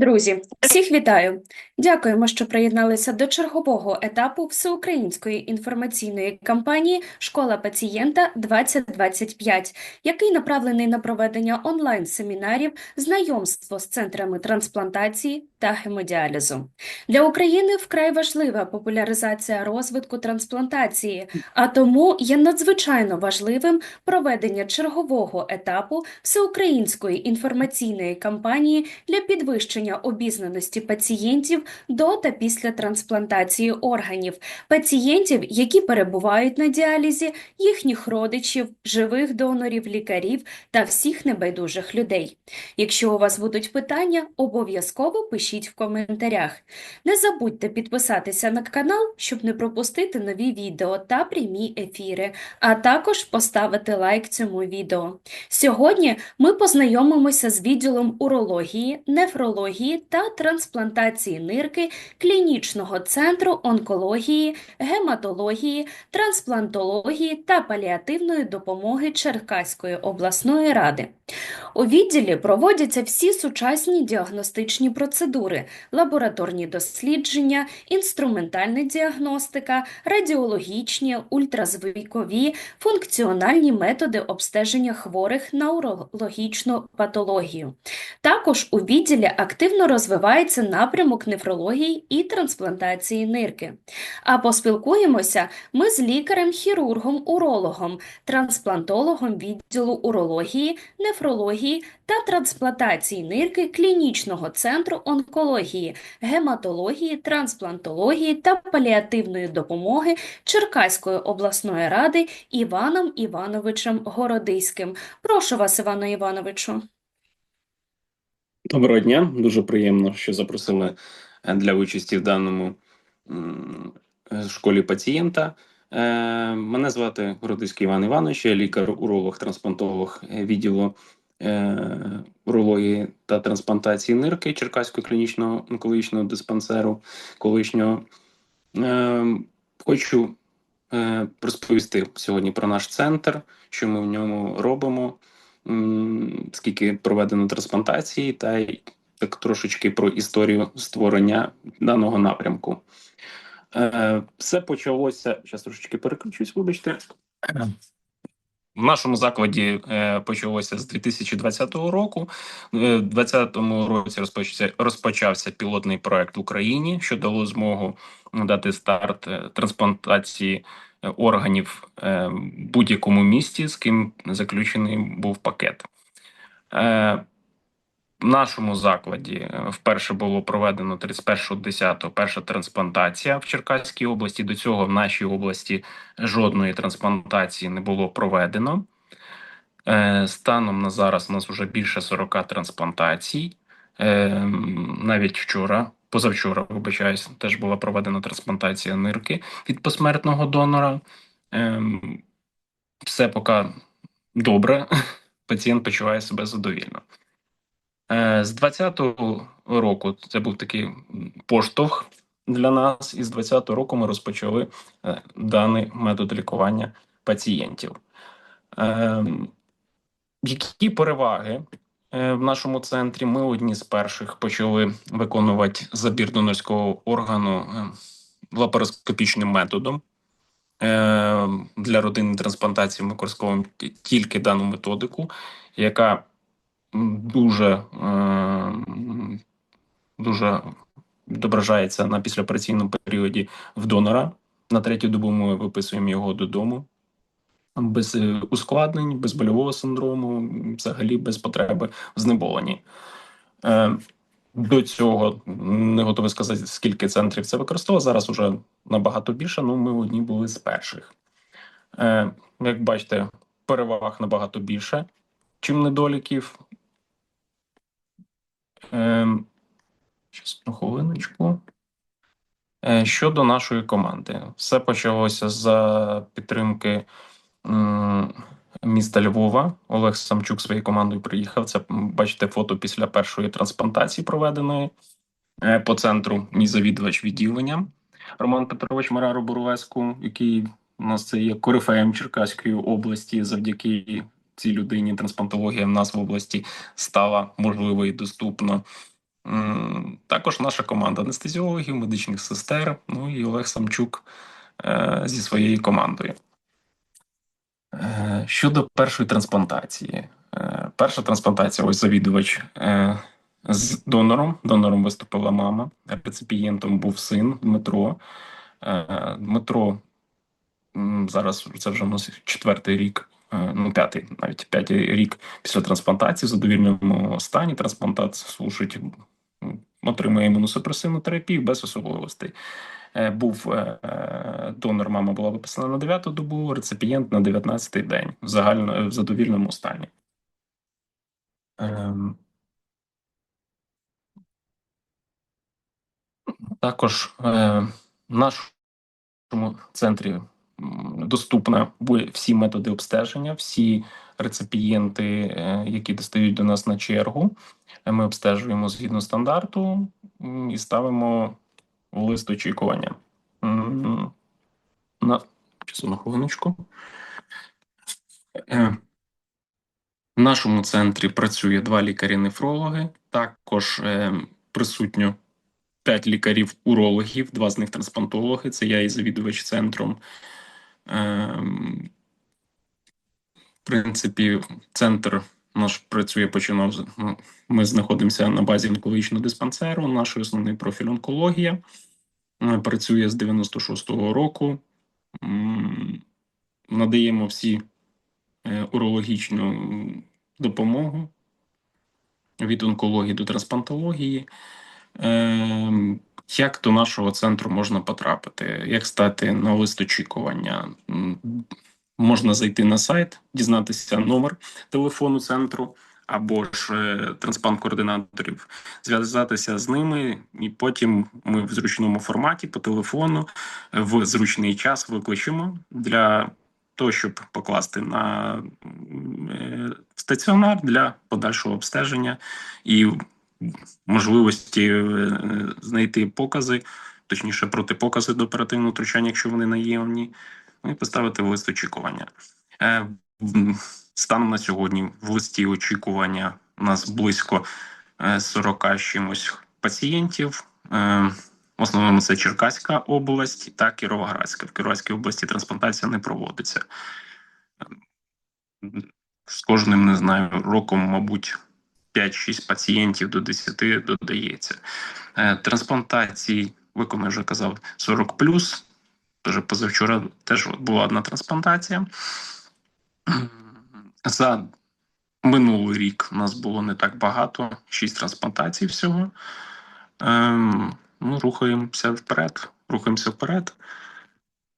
Друзі, всіх вітаю! Дякуємо, що приєдналися до чергового етапу всеукраїнської інформаційної кампанії Школа пацієнта 2025, який направлений на проведення онлайн-семінарів, знайомство з центрами трансплантації та гемодіалізу. Для України вкрай важлива популяризація розвитку трансплантації, а тому є надзвичайно важливим проведення чергового етапу всеукраїнської інформаційної кампанії для підвищення обізнаності пацієнтів до та після трансплантації органів, пацієнтів, які перебувають на діалізі, їхніх родичів, живих донорів, лікарів та всіх небайдужих людей. Якщо у вас будуть питання, обов'язково пишіть в коментарях. Не забудьте підписатися на канал, щоб не пропустити нові відео та прямі ефіри, а також поставити лайк цьому відео. Сьогодні ми познайомимося з відділом урології, нефрології та трансплантації нирки клінічного центру онкології, гематології, трансплантології та паліативної допомоги Черкаської обласної ради. У відділі проводяться всі сучасні діагностичні процедури, лабораторні дослідження, інструментальна діагностика, радіологічні, ультразвукові, функціональні методи обстеження хворих на урологічну патологію. Також у відділі активно розвивається напрямок нефрології і трансплантації нирки. А поспілкуємося ми з лікарем-хірургом-урологом, трансплантологом відділу урології, нефрології та трансплантації нирки клінічного центру онкології, гематології, трансплантології та паліативної допомоги Черкаської обласної ради Іваном Івановичем Городиським. Прошу вас, Івано Івановичу. Доброго дня, дуже приємно, що запросили е, для участі в даному е, школі пацієнта. Е, Мене звати Городиський Іван Іванович, я лікар-уролог, трансплантолог відділу урології та трансплантації нирки Черкаського клінічного онкологічного диспансеру колишнього. Хочу розповісти сьогодні про наш центр, що ми в ньому робимо скільки проведено трансплантації, та й так трошечки про історію створення даного напрямку. Е, Все почалося. Зараз трошечки переключусь, вибачте. В нашому закладі е, почалося з 2020 року. Е, В 2020 році розпочався, розпочався пілотний проект в Україні, що дало змогу дати старт е, трансплантації органів е, в будь-якому місті, з ким заключений був пакет. Е, В нашому закладі е, вперше було проведено 31.10 перша трансплантація в Черкаській області. До цього в нашій області жодної трансплантації не було проведено. Станом на зараз у нас вже більше 40 трансплантацій. Навіть вчора, позавчора, вибачаюсь, теж була проведена трансплантація нирки від посмертного донора. Ем, Все поки добре, пацієнт почуває себе задовільно. Е, З 20-го року це був такий поштовх для нас, і з 20-го року ми розпочали е, даний метод лікування пацієнтів. Ем, Які переваги е, в нашому центрі? Ми одні з перших почали виконувати забір донорського органу е, лапароскопічним методом. Е, Для родинної трансплантації ми використовуємо ті- тільки дану методику, яка дуже, е, дуже відображається на післяопераційному періоді в донора. На третю добу ми виписуємо його додому без е, ускладнень, без больового синдрому, взагалі без потреби в знеболенні. Е, До цього не готовий сказати, скільки центрів це використовувало. Зараз вже набагато більше. Ну, ми одні були з перших. Е, Як бачите, переваг набагато більше, чим недоліків. Е, одну хвилиночку. Щодо нашої команди, все почалося з підтримки міста Львова. Олег Самчук своєю командою приїхав. Це бачите фото після першої трансплантації, проведеної е, по центру. Мій завідувач відділення Роман Петрович Мараро Буровеску, який у нас це є корифеєм Черкаської області. Завдяки цій людині трансплантологія в нас в області стала можливо і доступно. Також наша команда анестезіологів, медичних сестер, ну і Олег Самчук е, зі своєю командою. Е, Щодо першої трансплантації. Е, Перша трансплантація, ось завідувач е, з донором. Донором виступила мама, реципієнтом був син Дмитро. Дмитро зараз це вже у нас четвертий рік, ну п'ятий, навіть п'ятий рік після трансплантації в задовільному стані. Трансплантат служить, отримує імуносупресивну терапію без особливостей. Е, Був е, е, донор, мама була виписана на 9 добу, реципієнт на 19 день в загально в задовільному стані. Ем, Також е, в нашому центрі доступна всі методи обстеження, всі реципієнти, е, які достають до нас на чергу. Е, Ми обстежуємо згідно стандарту і ставимо лист очікування. На на хвилиночку. Е, В нашому центрі працює два лікарі-нефрологи. Також е, присутньо п'ять лікарів-урологів, два з них трансплантологи. Це я і завідувач центром. Ем, в принципі, центр наш працює, починав. ну, Ми знаходимося на базі онкологічного диспансеру. Наш основний профіль онкологія. Е, Працює з 96-го року. Надаємо всі е, урологічну допомогу від онкології до трансплантології. Ем, Як до нашого центру можна потрапити? Як стати на лист очікування? Можна зайти на сайт, дізнатися номер телефону центру або ж е, трансплант-координаторів, зв'язатися з ними, і потім ми в зручному форматі по телефону е, в зручний час викличемо для того, щоб покласти на е, стаціонар для подальшого обстеження і можливості знайти покази, точніше протипокази до оперативного втручання, якщо вони наявні, ну і поставити лист очікування. Е, Станом на сьогодні в листі очікування у нас близько е, 40 чимось пацієнтів. Е, В основному це Черкаська область та Кіровоградська. В Кіровоградській області трансплантація не проводиться. З кожним, не знаю, роком, мабуть, 5-6 пацієнтів до 10 додається. Е, Трансплантацій, виконую вже казав, 40 Тож позавчора теж була одна трансплантація. За минулий рік у нас було не так багато, 6 трансплантацій всього. Ем, ну, рухаємося вперед. Рухаємося вперед.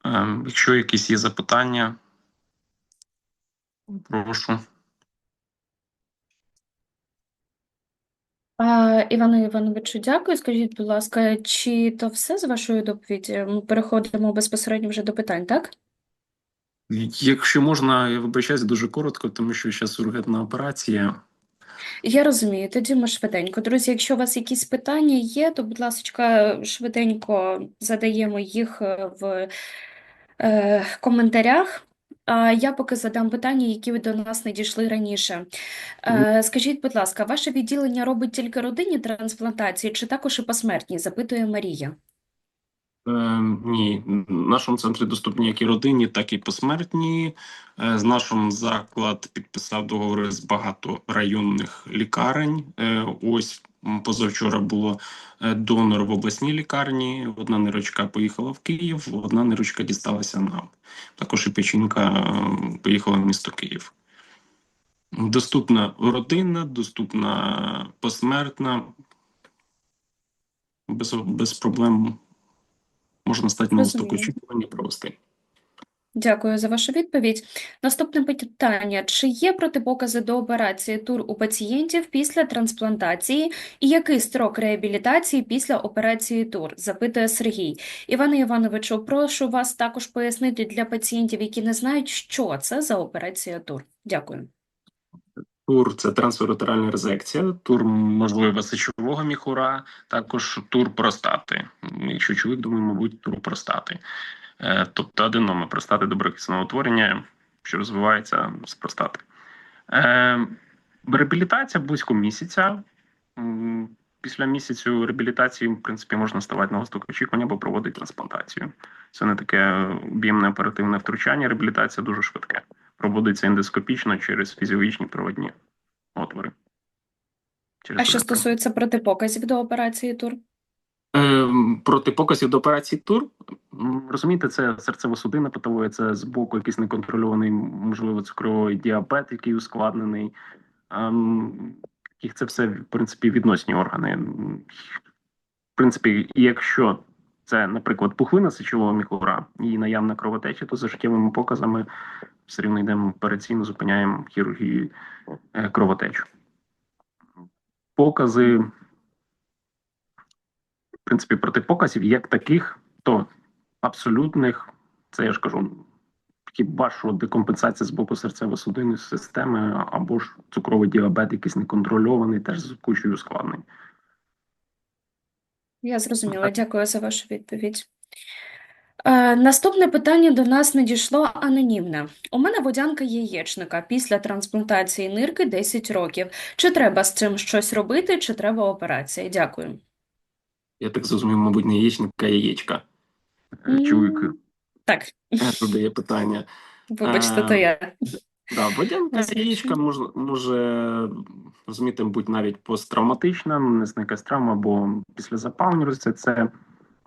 Ем, якщо якісь є запитання, прошу. А, Івану Івановичу, дякую. Скажіть, будь ласка, чи то все з вашої доповіді? Ми переходимо безпосередньо вже до питань, так? Якщо можна, я вибачаюсь дуже коротко, тому що зараз ургентна операція. Я розумію, тоді ми швиденько. Друзі, якщо у вас якісь питання є, то, будь ласка, швиденько задаємо їх е, в е, коментарях. А я поки задам питання, які до нас не дійшли раніше. Е, скажіть, будь ласка, ваше відділення робить тільки родинні трансплантації чи також і посмертні? Запитує Марія. Е, ні, в нашому центрі доступні як і родинні, так і посмертні. Е, з нашим заклад підписав договори з багаторайонних лікарень. Е, ось позавчора було е, донор в обласній лікарні. Одна нирочка поїхала в Київ, одна нирочка дісталася нам. Також і печінка е, поїхала в місто Київ. Доступна родинна, доступна посмертна. Без, без проблем можна стати на очікування провести. Дякую за вашу відповідь. Наступне питання. Чи є протипокази до операції ТУР у пацієнтів після трансплантації і який строк реабілітації після операції ТУР? Запитує Сергій. Іване Івановичу, прошу вас також пояснити для пацієнтів, які не знають, що це за операція ТУР. Дякую. Тур це трансуретеральна резекція, тур можливо сечового міхура, також тур простати. Якщо чоловік, думаю, мабуть, тур простати. Е, Тобто аденома простати доброкисного утворення, що розвивається з простати. Е, Реабілітація близько місяця. Після місяцю реабілітації, в принципі, можна ставати на листок очікування або проводити трансплантацію. Це не таке об'ємне оперативне втручання. Реабілітація дуже швидке. Проводиться ендоскопічно через фізіологічні проводні отвори. Через А що стосується протипоказів до операції ТУР? Ем, Протипоказів до операції ТУР, розумієте, це серцево-судинна патологія, це з боку якийсь неконтрольований, можливо, цукровий діабет, який ускладнений. Ем, Їх це все, в принципі, відносні органи. В принципі, якщо це, наприклад, пухлина сечового міхура і наявна кровотеча, то за життєвими показами все рівно йдемо операційно, зупиняємо хірургію е, кровотечу. Покази принципі, протипоказів як таких, то абсолютних, це я ж кажу, хіба що декомпенсація з боку серцево-судинної системи, або ж цукровий діабет, якийсь неконтрольований, теж з кучою ускладнень. Я зрозуміла, дякую за вашу відповідь. Е, наступне питання до нас надійшло анонімне. У мене водянка яєчника після трансплантації нирки 10 років. Чи треба з цим щось робити, чи треба операція? Дякую. Я так зрозумів, мабуть, не яєчника, а яєчка. Е. Чоловік Так, задає питання. вибачте, то Е, я. Да, Розумію. яєчка може, може розуміти, бути навіть посттравматична, нанесена якась травма або після запалення розвитку. Це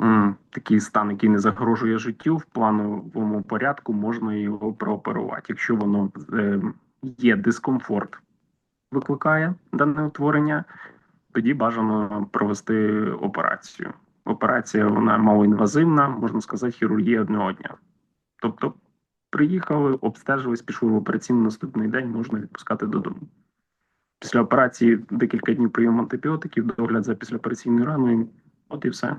м, такий стан, який не загрожує життю. В плановому порядку можна його прооперувати. Якщо воно е, є дискомфорт, викликає дане утворення, тоді бажано провести операцію. Операція вона малоінвазивна, можна сказати, хірургія одного дня. Тобто приїхали, обстежились, пішли в операційну наступний день, можна відпускати додому. Після операції декілька днів прийом антибіотиків, догляд за післяопераційною раною, от і все.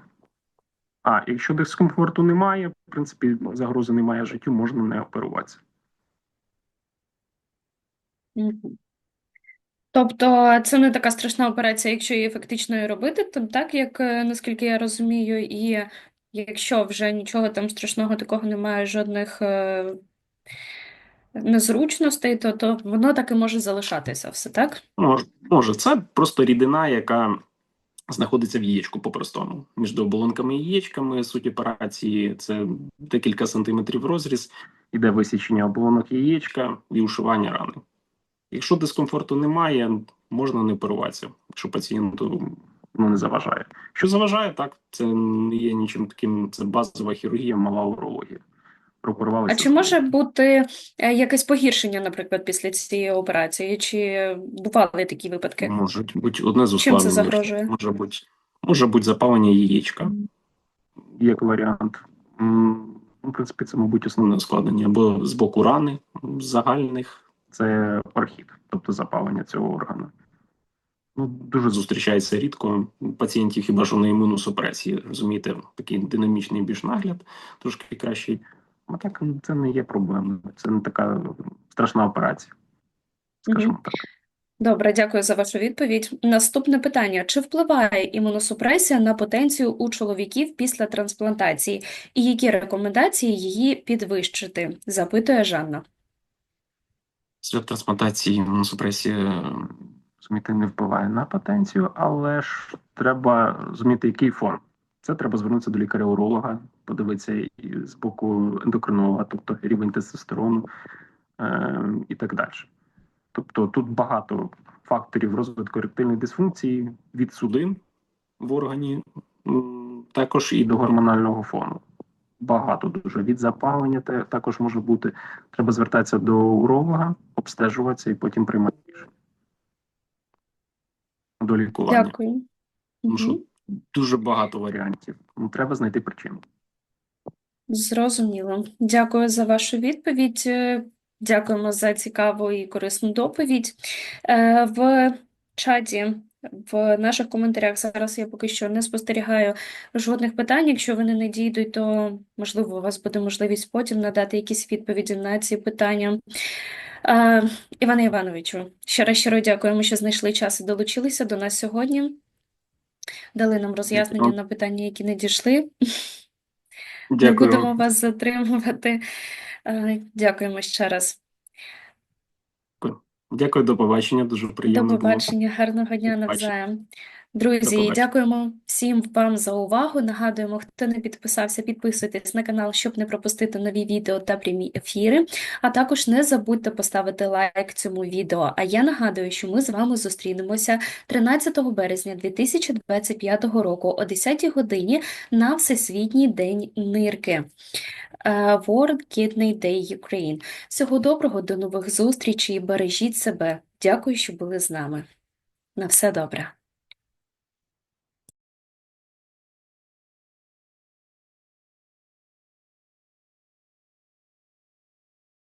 А якщо дискомфорту немає, в принципі, загрози немає життю, можна не оперуватися. Тобто це не така страшна операція, якщо її фактично робити, то так, як е, наскільки я розумію, і якщо вже нічого там страшного такого немає, жодних е, незручностей, то, то воно так і може залишатися все, так? Може, може, це просто рідина, яка знаходиться в яєчку по-простому. Між оболонками і яєчками суть операції це декілька сантиметрів розріз, іде висічення оболонок яєчка і ушивання рани. Якщо дискомфорту немає, можна не оперуватися, якщо пацієнту ну, не заважає. Що заважає, так це не є нічим таким, це базова хірургія, мала урологія. А чи може бути е, якесь погіршення, наприклад, після цієї операції? Чи бували такі випадки? Можуть бути одне з Чим це загрожує? Може бути, може бути запалення яєчка, як варіант. Ну, В принципі, це, мабуть, основне ускладнення. Або з боку рани загальних це орхід, тобто запалення цього органу. Ну, дуже зустрічається рідко. У Пацієнтів хіба що на імуносупресії, розумієте, такий динамічний більш нагляд, трошки кращий. А так це не є проблемою. Це не така страшна операція. Скажімо так. Добре, дякую за вашу відповідь. Наступне питання: чи впливає імуносупресія на потенцію у чоловіків після трансплантації, і які рекомендації її підвищити? Запитує Жанна. Після трансплантації імуносупресія розумієте, не впливає на потенцію, але ж треба розуміти, який фон. Це треба звернутися до лікаря-уролога, подивитися з боку ендокринолога, тобто рівень тестостерону е, і так далі. Тобто тут багато факторів розвитку еректильної дисфункції від судин в органі, також і до гормонального фону. Багато дуже від запалення також може бути. Треба звертатися до уролога, обстежуватися і потім приймати рішення. До лікування. Дякую. Тому що дуже багато варіантів. Ну, Треба знайти причину. Зрозуміло. Дякую за вашу відповідь. Е, Дякуємо за цікаву і корисну доповідь. Е, В чаті, в наших коментарях зараз я поки що не спостерігаю жодних питань. Якщо вони не дійдуть, то можливо у вас буде можливість потім надати якісь відповіді на ці питання. Е, Іване Івановичу, ще раз щиро дякуємо, що знайшли час і долучилися до нас сьогодні. Дали нам роз'яснення Дякую. на питання, які не дійшли. Не будемо вас затримувати. Е, Дякуємо ще раз. Дякую, до побачення. Дуже приємно До було. гарного дня навзаєм. Друзі, побачення. дякуємо всім вам за увагу. Нагадуємо, хто не підписався, підписуйтесь на канал, щоб не пропустити нові відео та прямі ефіри. А також не забудьте поставити лайк цьому відео. А я нагадую, що ми з вами зустрінемося 13 березня 2025 року о 10 годині на Всесвітній день нирки. Е, World Kidney Day Ukraine. Всього доброго, до нових зустрічей, бережіть себе. Дякую, що були з нами. На все добре.